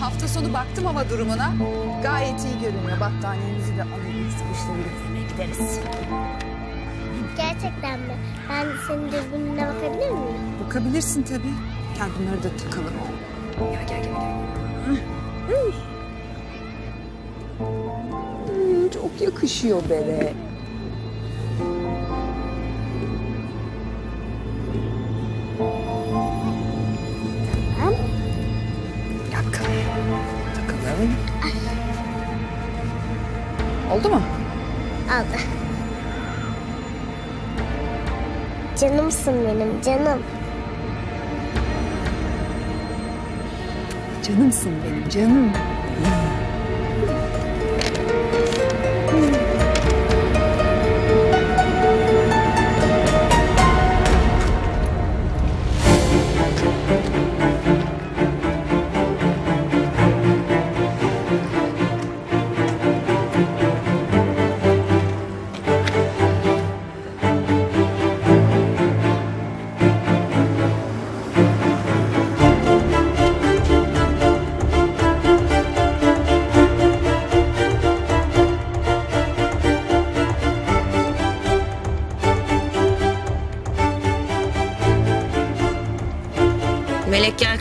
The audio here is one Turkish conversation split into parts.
Hafta sonu baktım hava durumuna. Gayet iyi görünüyor. Battaniyemizi de alırız, gezmeye gideriz. Gerçekten mi? Ben senin dürbününe bakabilir miyim? Bakabilirsin tabii. Gel bunları da takalım. Gel gel gel. gel. Hı. Hmm, çok yakışıyor bere. Canımsın benim canım. Canımsın benim canım.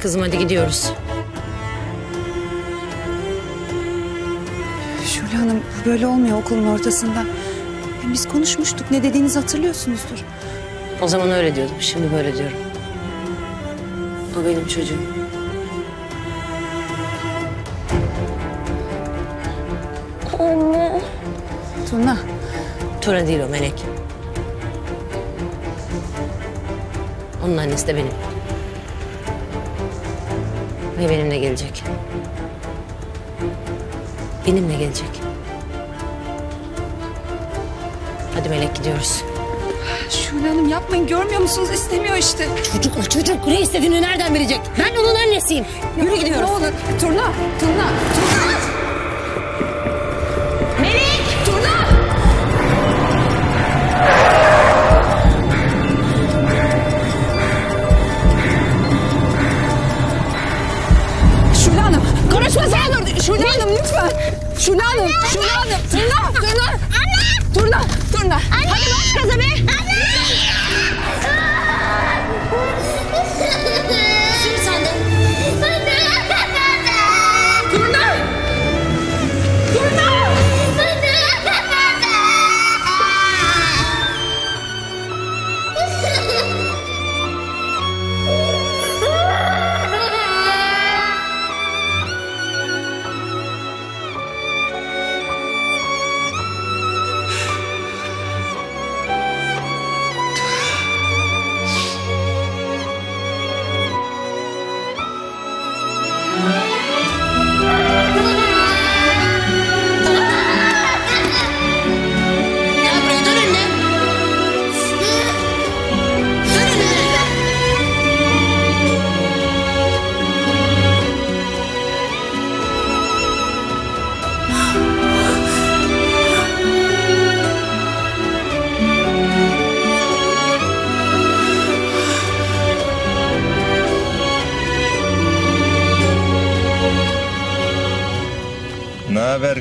Kızım hadi gidiyoruz. Şule Hanım bu böyle olmuyor okulun ortasında. Hem biz konuşmuştuk. Ne dediğinizi hatırlıyorsunuzdur. O zaman öyle diyordum şimdi böyle diyorum. O benim çocuğum. Anne. Turna. Tura değil o Melek. Onun annesi de benim. Ve benimle gelecek. Benimle gelecek. Hadi Melek gidiyoruz. Şule Hanım yapmayın. Görmüyor musunuz? İstemiyor işte. Çocuk o çocuk. Ne istediğini nereden bilecek? Ben onun annesiyim. Yürü gidiyoruz. Ne olur. Turna. Turna. Turna. Lütfen. Şule Hanım. Şule Hanım. Turna.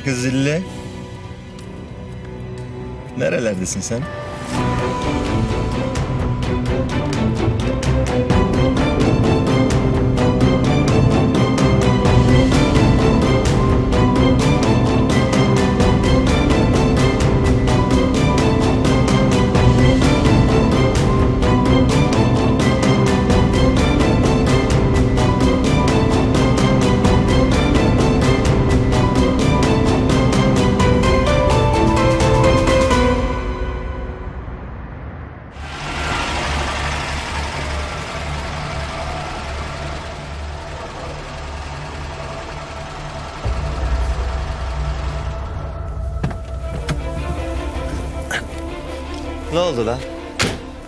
Ne haber kız zilli? Nerelerdesin sen? Ne oldu lan?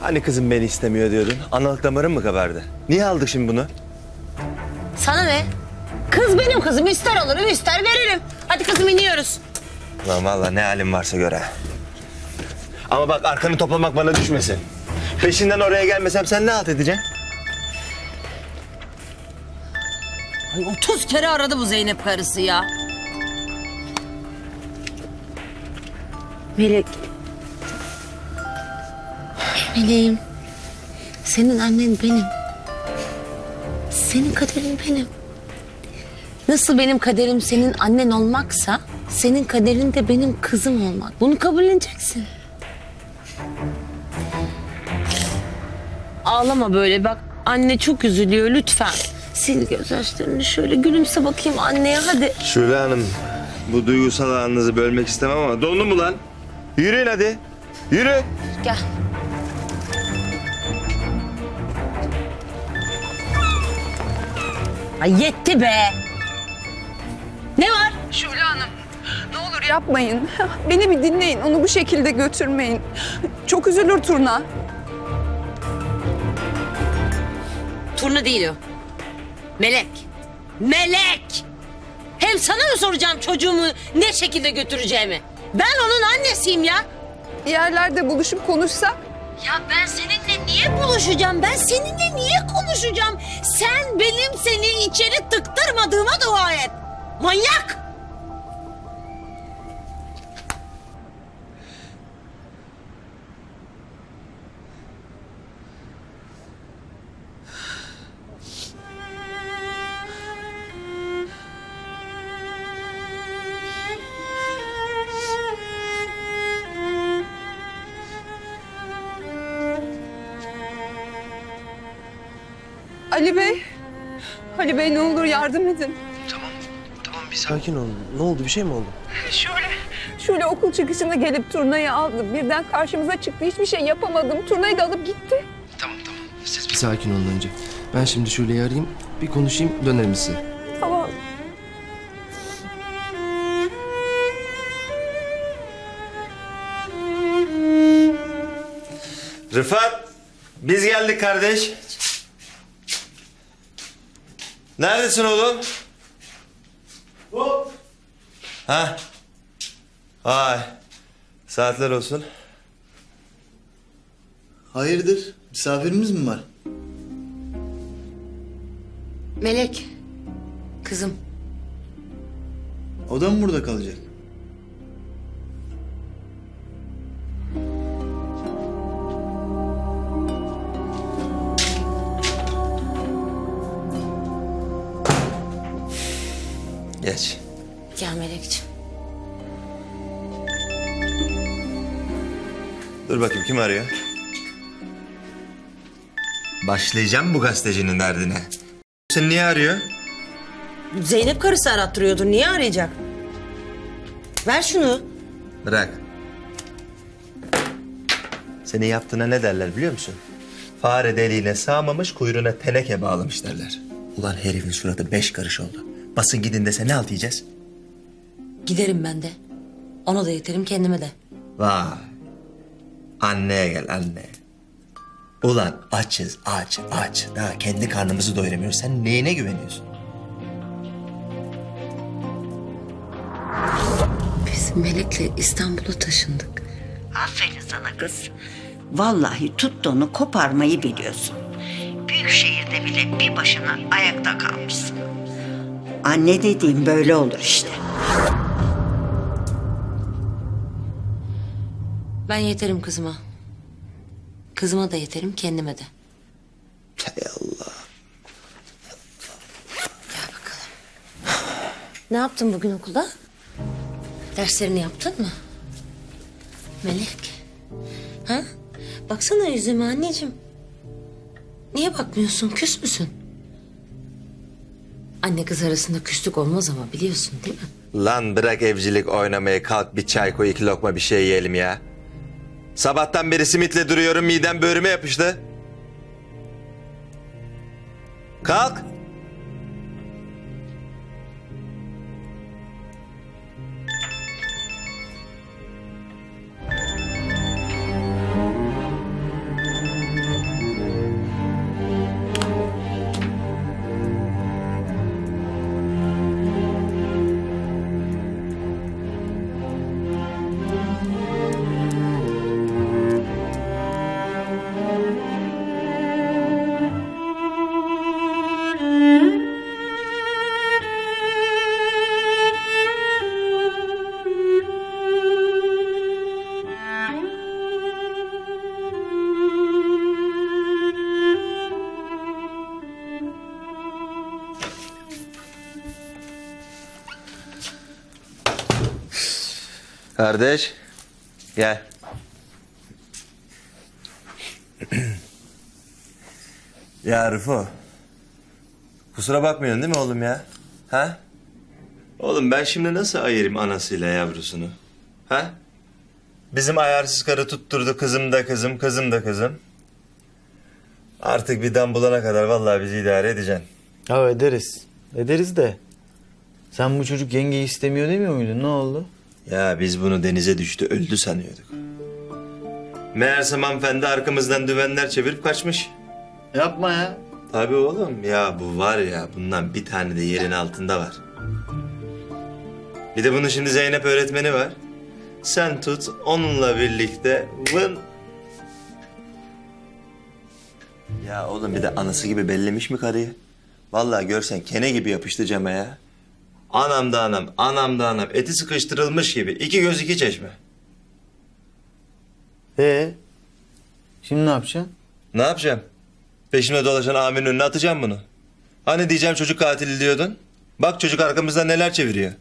Hani kızım beni istemiyor diyordun? Analık damarın mı kabardı? Niye aldık şimdi bunu? Sana ne? Kız benim kızım. ister alırım ister veririm. Hadi kızım iniyoruz. Lan vallahi ne halin varsa göre. Ama bak arkanı toplamak bana düşmesin. Peşinden oraya gelmesem sen ne halt edeceksin? Ay 30 kere aradı bu Zeynep karısı ya. Melek. Meleğim. Senin annen benim. Senin kaderin benim. Nasıl benim kaderim senin annen olmaksa... ...senin kaderin de benim kızım olmak. Bunu kabulleneceksin. Ağlama böyle bak. Anne çok üzülüyor lütfen. Sil gözyaşlarını şöyle gülümse bakayım anneye hadi. Şule Hanım, bu duygusal anınızı bölmek istemem ama dondu mu lan? Yürüyün hadi. Yürü. Gel. Ay yetti be. Ne var? Şule Hanım ne olur yapmayın. Beni bir dinleyin. Onu bu şekilde götürmeyin. Çok üzülür Turna. Turna değil o. Melek. Melek. Hem sana mı soracağım çocuğumu ne şekilde götüreceğimi? Ben onun annesiyim ya. Yerlerde buluşup konuşsak. Ya ben seninle niye buluşacağım? Ben seninle niye konuşacağım? Sen benim seni içeri tıktırmadığıma dua et. Manyak! Yardım edin. Tamam bir sakin ol. Ne oldu bir şey mi oldu? Şöyle. Şöyle okul çıkışında gelip turnayı aldı. Birden karşımıza çıktı. Hiçbir şey yapamadım. Turnayı da alıp gitti. Tamam tamam. Siz bir sakin olun önce. Ben şimdi Şule'yi arayayım. Bir konuşayım dönerim size. Tamam. Rıfat, biz geldik kardeş. Neredesin oğlum? Hop. Ha. Ay. Saatler olsun. Hayırdır? Misafirimiz mi var? Melek. Kızım. O da mı burada kalacak? Geç. Gel Melekciğim. Dur bakayım kim arıyor? Başlayacağım bu gazetecinin derdine. Seni niye arıyor? Zeynep karısı arattırıyordur. Niye arayacak? Ver şunu. Bırak. Senin yaptığına ne derler biliyor musun? Fare deliğine sağmamış kuyruğuna teneke bağlamış derler. Ulan herifin suratı beş karış oldu. Basın gidin dese ne alt yiyeceğiz? Giderim ben de. Ona da yeterim kendime de. Vay. Anneye gel anne. Ulan açız aç aç. Daha kendi karnımızı doyuramıyoruz. Sen neyine güveniyorsun? Biz Melek'le İstanbul'a taşındık. Aferin sana kız. Vallahi tuttuğunu koparmayı biliyorsun. Büyük şehirde bile bir başına ayakta kalmışsın. Anne dediğim böyle olur işte. Ben yeterim kızıma. Kızıma da yeterim kendime de. Hay Allah. Gel bakalım. Ne yaptın bugün okulda? Derslerini yaptın mı? Melek. Ha? Baksana yüzüme anneciğim. Niye bakmıyorsun? Küs müsün? Anne kız arasında küslük olmaz ama biliyorsun değil mi? Lan bırak evcilik oynamayı kalk bir çay koy iki lokma bir şey yiyelim ya. Sabahtan beri simitle duruyorum midem böğrüme yapıştı. Kalk. Kardeş. Gel. ya Rıfo. Kusura bakmıyorsun değil mi oğlum ya? Ha? Oğlum ben şimdi nasıl ayırayım anasıyla yavrusunu? Ha? Bizim ayarsız karı tutturdu kızım da kızım, kızım da kızım. Artık bir dam bulana kadar vallahi bizi idare edeceksin. Ya ederiz. Ederiz de. Sen bu çocuk yengeyi istemiyor demiyor muydun? Ne oldu? Ya biz bunu denize düştü öldü sanıyorduk. Meğersem hanımefendi arkamızdan düvenler çevirip kaçmış. Yapma ya. Tabii oğlum ya bu var ya bundan bir tane de yerin altında var. Bir de bunun şimdi Zeynep öğretmeni var. Sen tut onunla birlikte vın. Ya oğlum bir de anası gibi bellemiş mi karıyı? Vallahi görsen kene gibi yapıştı Cem'e ya. Anam da anam, anam da anam. Eti sıkıştırılmış gibi. İki göz iki çeşme. Ee? Şimdi ne yapacaksın? Ne yapacağım? Peşimde dolaşan amirin önüne atacağım bunu. Hani diyeceğim çocuk katili diyordun? Bak çocuk arkamızdan neler çeviriyor.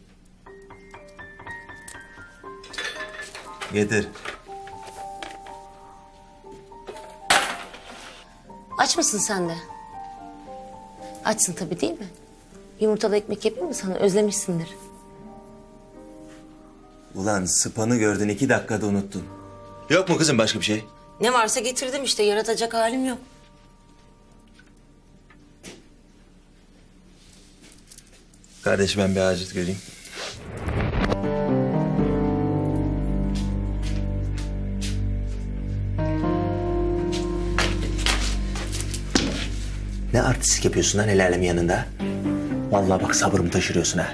Getir. Aç mısın sen de? Açsın tabii değil mi? Yumurtalı ekmek yapayım mı sana? Özlemişsindir. Ulan sıpanı gördün iki dakikada unuttun. Yok mu kızım başka bir şey? Ne varsa getirdim işte. Yaratacak halim yok. Kardeş ben bir acil göreyim. Ne artistik yapıyorsun lan el alemin yanında? Vallahi bak sabrımı taşırıyorsun ha.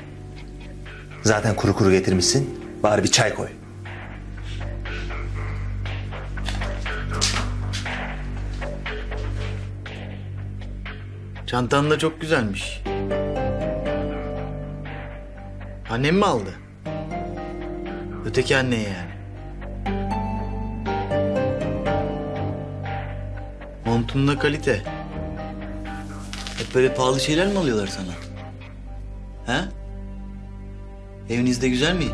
Zaten kuru kuru getirmişsin. Bari bir çay koy. Çantan da çok güzelmiş. Annem mi aldı? Öteki anne yani. Montun da kalite. Hep böyle pahalı şeyler mi alıyorlar sana? Ha? Evinizde güzel mi?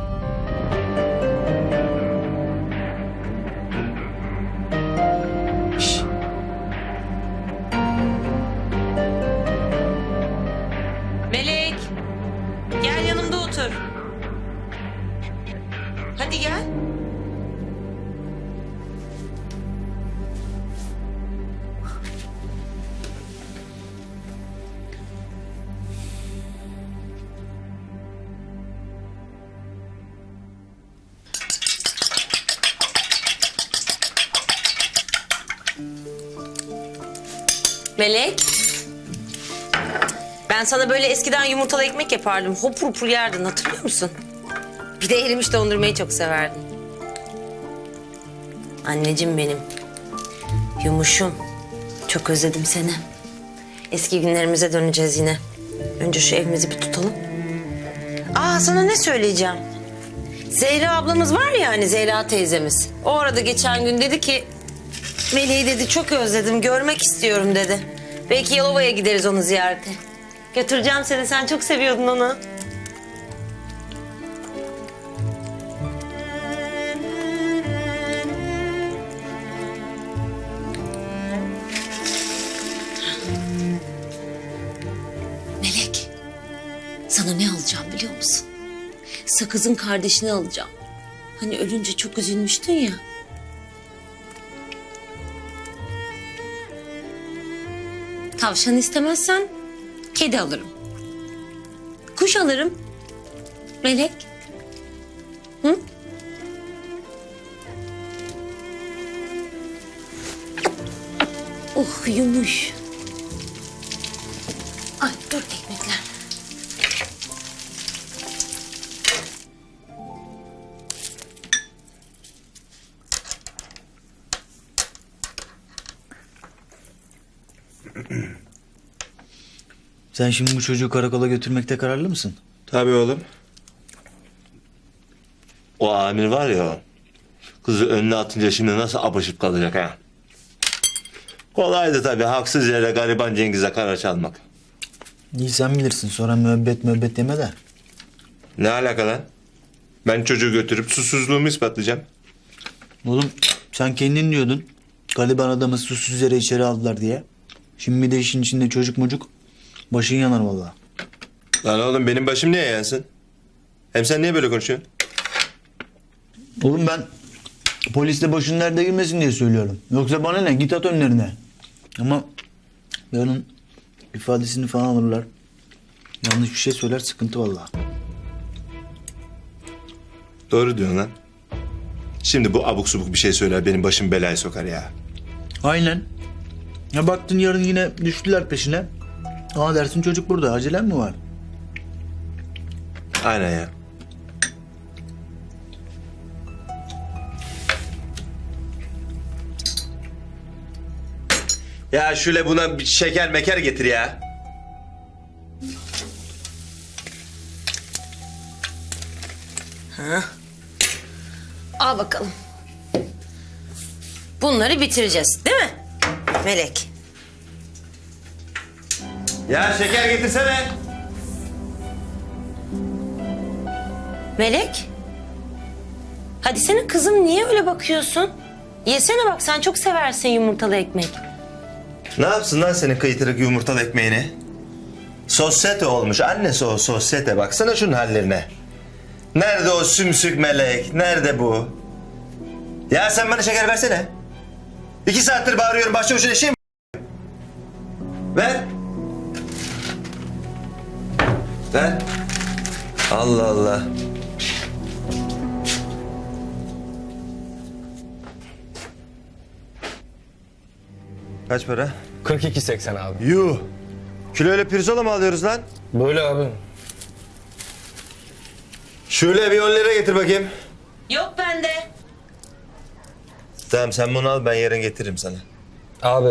Ben sana böyle eskiden yumurtalı ekmek yapardım. Hopur hopur yerdin hatırlıyor musun? Bir de erimiş dondurmayı çok severdin. Anneciğim benim. Yumuşum. Çok özledim seni. Eski günlerimize döneceğiz yine. Önce şu evimizi bir tutalım. Aa sana ne söyleyeceğim? Zehra ablamız var ya hani Zehra teyzemiz. O arada geçen gün dedi ki... Meleği dedi çok özledim görmek istiyorum dedi. Belki Yalova'ya gideriz onu ziyarete. Götüreceğim seni sen çok seviyordun onu. Melek, sana ne alacağım biliyor musun? Sakız'ın kardeşini alacağım. Hani ölünce çok üzülmüştün ya. Tavşan istemezsen kedi alırım. Kuş alırım. Melek. Hı? Oh yumuş. Sen şimdi bu çocuğu karakola götürmekte kararlı mısın? Tabii oğlum. O amir var ya Kızı önüne atınca şimdi nasıl apışıp kalacak ha? Kolaydı tabii haksız yere gariban Cengiz'e kara çalmak. İyi sen bilirsin sonra müebbet müebbet deme de. Ne alaka lan? Ben çocuğu götürüp susuzluğumu ispatlayacağım. Oğlum sen kendin diyordun. Galiba adamı susuz yere içeri aldılar diye. Şimdi bir de işin içinde çocuk mucuk. Başın yanar vallahi. Lan oğlum benim başım niye yansın? Hem sen niye böyle konuşuyorsun? Oğlum ben polisle başın nerede girmesin diye söylüyorum. Yoksa bana ne git at önlerine. Ama yarın ifadesini falan alırlar. Yanlış bir şey söyler sıkıntı vallahi. Doğru diyorsun lan. Şimdi bu abuk subuk bir şey söyler benim başım belaya sokar ya. Aynen. Ya baktın yarın yine düştüler peşine. Aa dersin çocuk burada acelen mi var? Aynen ya. Ya şöyle buna bir şeker meker getir ya. Al bakalım. Bunları bitireceğiz değil mi? Melek. Ya şeker getirsene. Melek. Hadi senin kızım niye öyle bakıyorsun? Yesene bak sen çok seversin yumurtalı ekmek. Ne yapsın lan senin kıytırık yumurtalı ekmeğini? Sosyete olmuş. Annesi o sosyete. Baksana şunun hallerine. Nerede o sümsük melek? Nerede bu? Ya sen bana şeker versene. İki saattir bağırıyorum. Başça uçun eşeğim. Ver. Ver. Allah Allah. Kaç para? 42.80 abi. Yuh. Kiloyla pirzola mı alıyoruz lan? Böyle abi. Şöyle bir 10 lira getir bakayım. Yok bende. Tamam sen bunu al ben yarın getiririm sana. Abi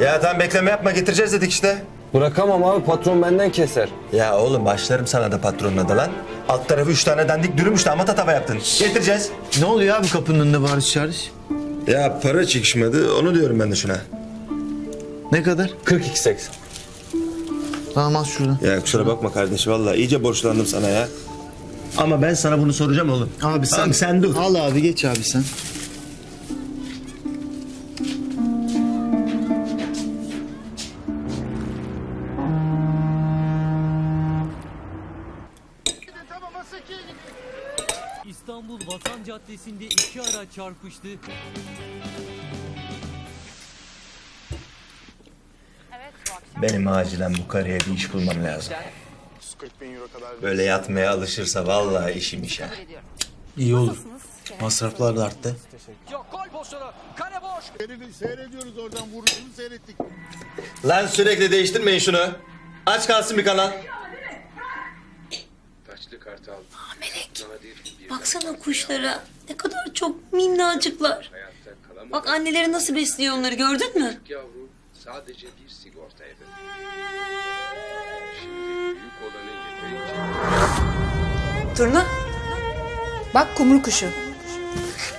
Ya tamam bekleme yapma getireceğiz dedik işte. Bırakamam abi patron benden keser. Ya oğlum başlarım sana da patronuna da lan. Alt tarafı üç tane dandik dürüm işte ama tatava yaptın. Getireceğiz. Ne oluyor abi kapının önünde bağırış çağırış? Ya para çıkışmadı onu diyorum ben de şuna. Ne kadar? 42.80. Tamam al şuradan. Ya kusura bakma kardeş vallahi iyice borçlandım sana ya. Ama ben sana bunu soracağım oğlum. Abi sen, Tamam, sen dur. Al abi geç abi sen. İstanbul Vatan Caddesi'nde iki araç çarpıştı. Benim acilen bu karıya bir iş bulmam lazım. Böyle yatmaya alışırsa vallahi işim iş ha. İyi olur. Masraflar da arttı. Seyrediyoruz oradan vuruşunu seyrettik. Lan sürekli değiştirmeyin şunu. Aç kalsın bir kanal. Baksana kuşlara. Ne kadar çok minnacıklar. Bak anneleri nasıl besliyor onları gördün mü? yavru sadece bir sigortaydı. Şimdi büyük olanı yeterince Turna. Bak kumru kuşu.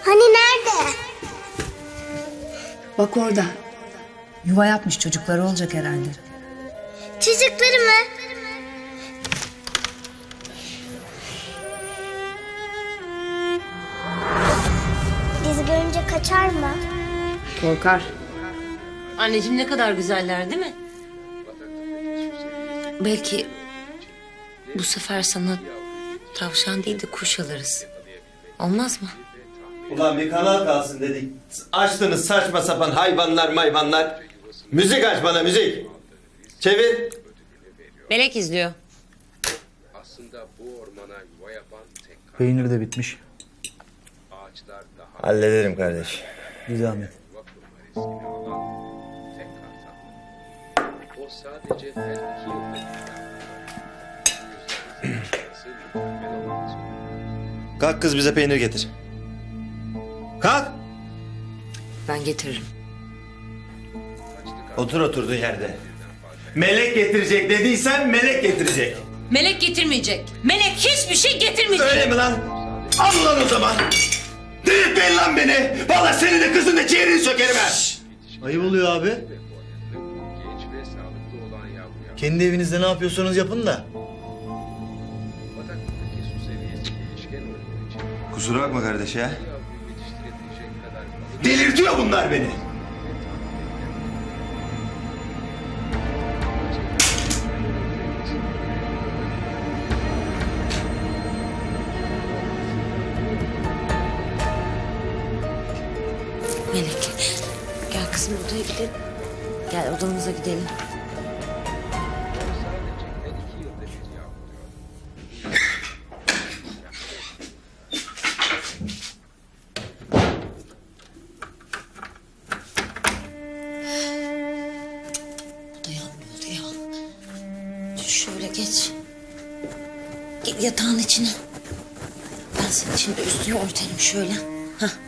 Hani nerede? Bak orada. Yuva yapmış çocukları olacak herhalde. Çocukları mı? Kaçar mı? Korkar. Anneciğim ne kadar güzeller değil mi? Belki bu sefer sana tavşan değil de kuş alırız. Olmaz mı? Ulan bir kanal kalsın dedik. Açtınız saçma sapan hayvanlar mayvanlar. Müzik aç bana müzik. Çevir. Melek izliyor. aslında bu ormana yuva yapan tek kar- Peynir de bitmiş. Hallederim kardeş. Bir zahmet. Kalk kız bize peynir getir. Kalk. Ben getiririm. Otur oturduğun yerde. Melek getirecek dediysen melek getirecek. Melek getirmeyecek. Melek hiçbir şey getirmeyecek. Öyle mi lan? Al lan o zaman. Delirtmeyin lan beni. Vallahi seni de kızın da ciğerini sökerim ha. Ayıp oluyor abi. Genç ve sağlıklı olan yavruya Kendi evinizde ne yapıyorsanız yapın da. Kusura bakma kardeş ya. Delirtiyor bunlar beni. Gel odamıza gidelim. Odaya odaya. Şöyle geç. Gel yatağın içine. Ben senin şimdi üstünü örtelim şöyle. Hah.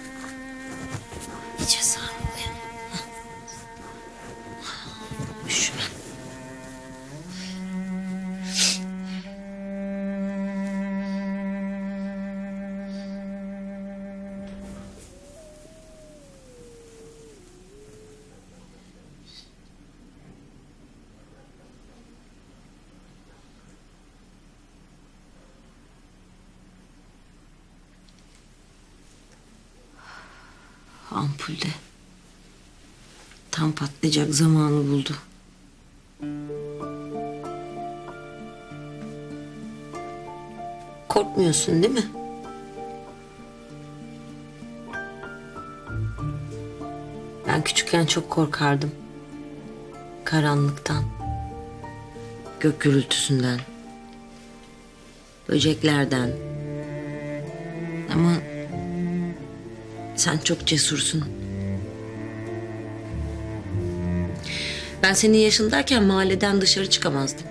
Tam patlayacak zamanı buldu. Korkmuyorsun değil mi? Ben küçükken çok korkardım. Karanlıktan. Gök gürültüsünden. Böceklerden. Ama sen çok cesursun. Ben senin yaşındayken mahalleden dışarı çıkamazdım.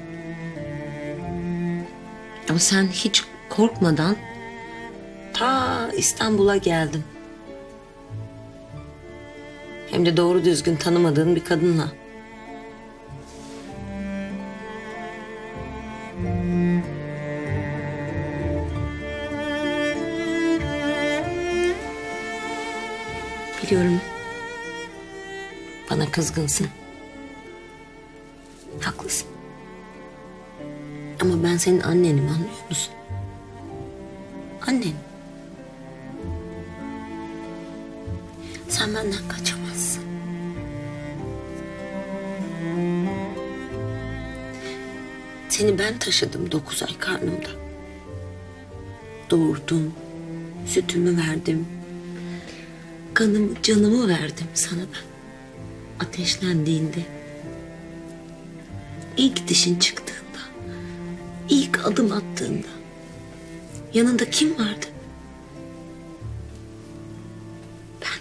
Ama sen hiç korkmadan ta İstanbul'a geldin. Hem de doğru düzgün tanımadığın bir kadınla. Biliyorum. Bana kızgınsın. Senin annenim anlıyor musun? Annen. Sen benden kaçamazsın. Seni ben taşıdım dokuz ay karnımda. Doğurdum, sütümü verdim, kanımı, canımı verdim sana ben. Ateşlendiğinde, ilk dişin çıktığında, adım attığında yanında kim vardı? Ben.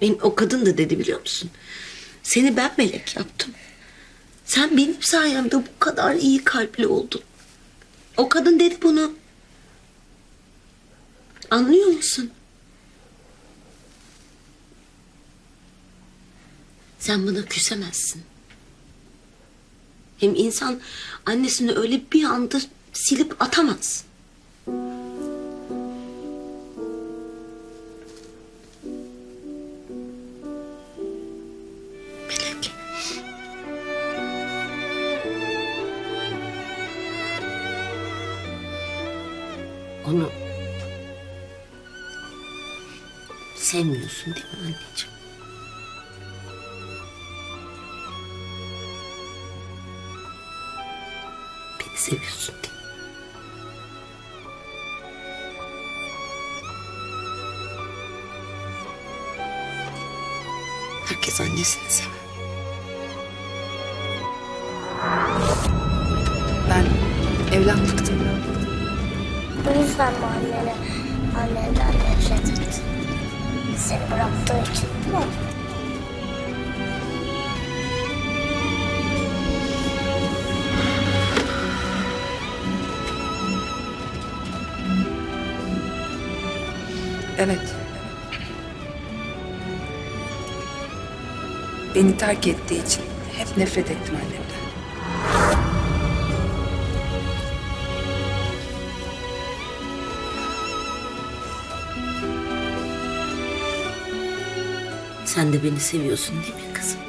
Benim o kadın da dedi biliyor musun? Seni ben melek yaptım. Sen benim sayemde bu kadar iyi kalpli oldun. O kadın dedi bunu. Anlıyor musun? Sen bana küsemezsin. Hem insan annesini öyle bir anda silip atamaz. Melek. Onu sevmiyorsun değil mi anneciğim? Seviyorsun mi? Herkes annesini sever. Ben evlatlıktım. Bu yüzden mi annene, annenden nefret ettin? Seni bıraktığı için değil mi? Evet. Beni terk ettiği için hep nefret ettim annemden. Sen de beni seviyorsun değil mi kızım?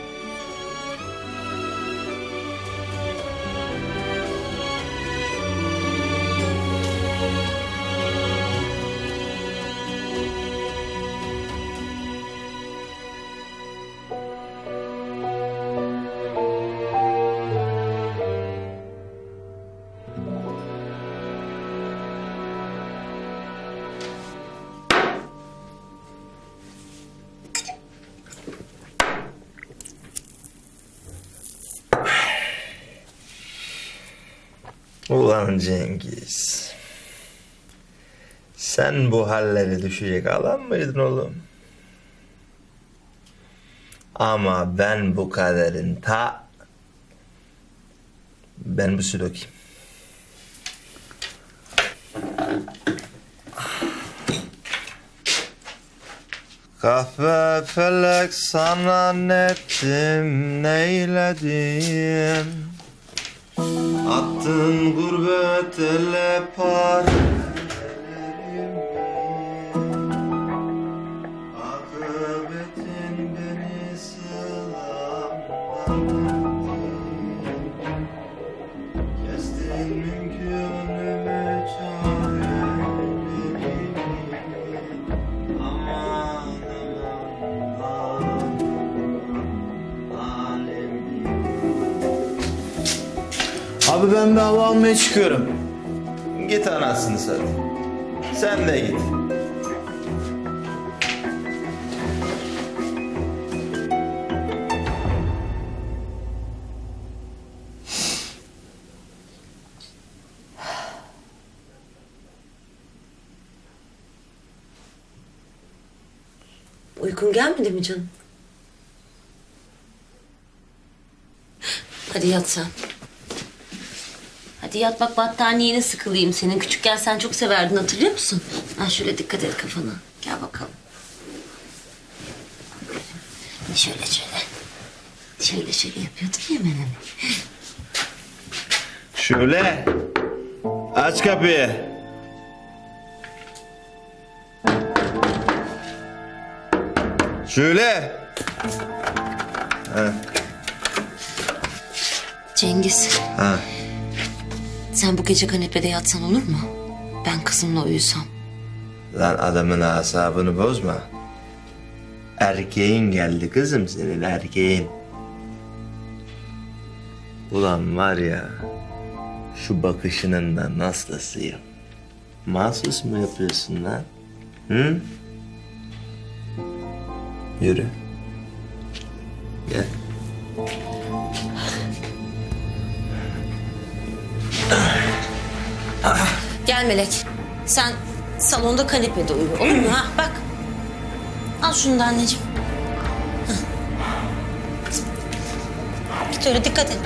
Ulan Cengiz. Sen bu halleri düşecek adam mıydın oğlum? Ama ben bu kaderin ta... Ben bu dökeyim. Kahve felek sana nettim neyledim Attın gurbet ele par ben bir hava almaya çıkıyorum. Git anasını sat. Sen de git. Uykun gelmedi mi canım? Hadi yat sen. Hadi yat bak battaniyene sıkılayım senin. Küçükken sen çok severdin hatırlıyor musun? Ha şöyle dikkat et kafana. Gel bakalım. Şöyle şöyle. Şöyle şöyle yapıyordun ya ben hani. Şöyle. Aç kapıyı. Şöyle. Cengiz Ha. Sen bu gece kanepede yatsan olur mu? Ben kızımla uyusam. Lan adamın asabını bozma. Erkeğin geldi kızım senin erkeğin. Ulan var ya şu bakışının da nasılsıyım. Mahsus mu yapıyorsun lan? Hı? Yürü. Gel. Gel Melek. Sen salonda kanepede uyu olur mu? Ha bak. Al şunu da anneciğim. Git öyle dikkat et.